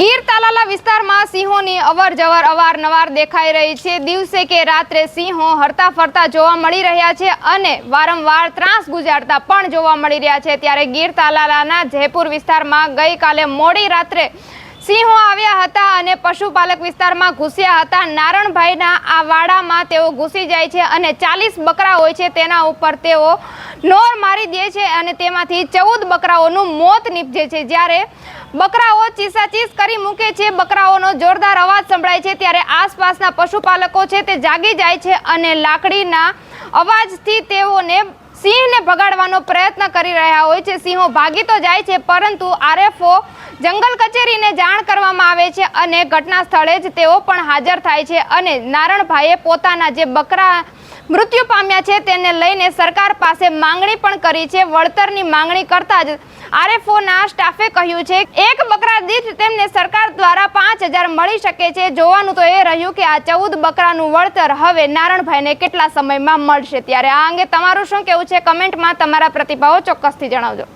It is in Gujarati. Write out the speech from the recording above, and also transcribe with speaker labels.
Speaker 1: ગીર તાલાલા વિસ્તારમાં સિંહોની અવર જવર અવારનવાર દેખાઈ રહી છે. દિવસે કે રાત્રે સિંહો હરતા ફરતા જોવા મળી રહ્યા છે અને વારંવાર ત્રાસ ગુજારતા પણ જોવા મળી રહ્યા છે. ત્યારે ગીર તાલાલાના જયપુર વિસ્તારમાં ગઈકાલે મોડી રાત્રે સિંહો આવ્યા હતા અને પશુપાલક વિસ્તારમાં ઘૂસ્યા હતા. નારણભાઈના આ વાડામાં તેઓ ઘૂસી જાય છે અને ચાલીસ બકરા હોય છે. તેના ઉપર તેઓ નોર મારી દે છે અને તેમાંથી ચૌદ બકરાઓનું મોત નીપજે છે. જ્યારે બકરાઓ ચીસાચીસ કરી મૂકે છે, બકરાઓનો જોરદાર અવાજ સંભળાય છે, ત્યારે આસપાસના પશુપાલકો છે તે જાગી જાય છે અને લાકડીના અવાજથી તેઓને સિંહને ભગાડવાનો પ્રયત્ન કરી રહ્યા હોય છે. સિંહો ભાગી તો જાય છે, પરંતુ આરએફઓ જંગલ કચેરીને જાણ કરવામાં આવે છે અને ઘટના સ્થળે જ તેઓ પણ હાજર થાય છે અને નારણભાઈએ પોતાના જે બકરા મૃત્યુ પામ્યા છે તેને લઈને સરકાર પાસે માંગણી પણ કરી છે. વળતરની માંગણી કરતા જ આરએફઓના સ્ટાફે કહ્યું છે, એક બકરા દીઠ તેમને સરકાર દ્વારા પાંચ હજાર મળી શકે છે. જોવાનું તો એ રહ્યું કે આ ચૌદ બકરાનું વળતર હવે નારણભાઈને કેટલા સમયમાં મળશે? ત્યારે આ અંગે તમારું શું કહેવું છે? કમેન્ટમાં તમારા પ્રતિભાવો ચોક્કસથી જણાવજો.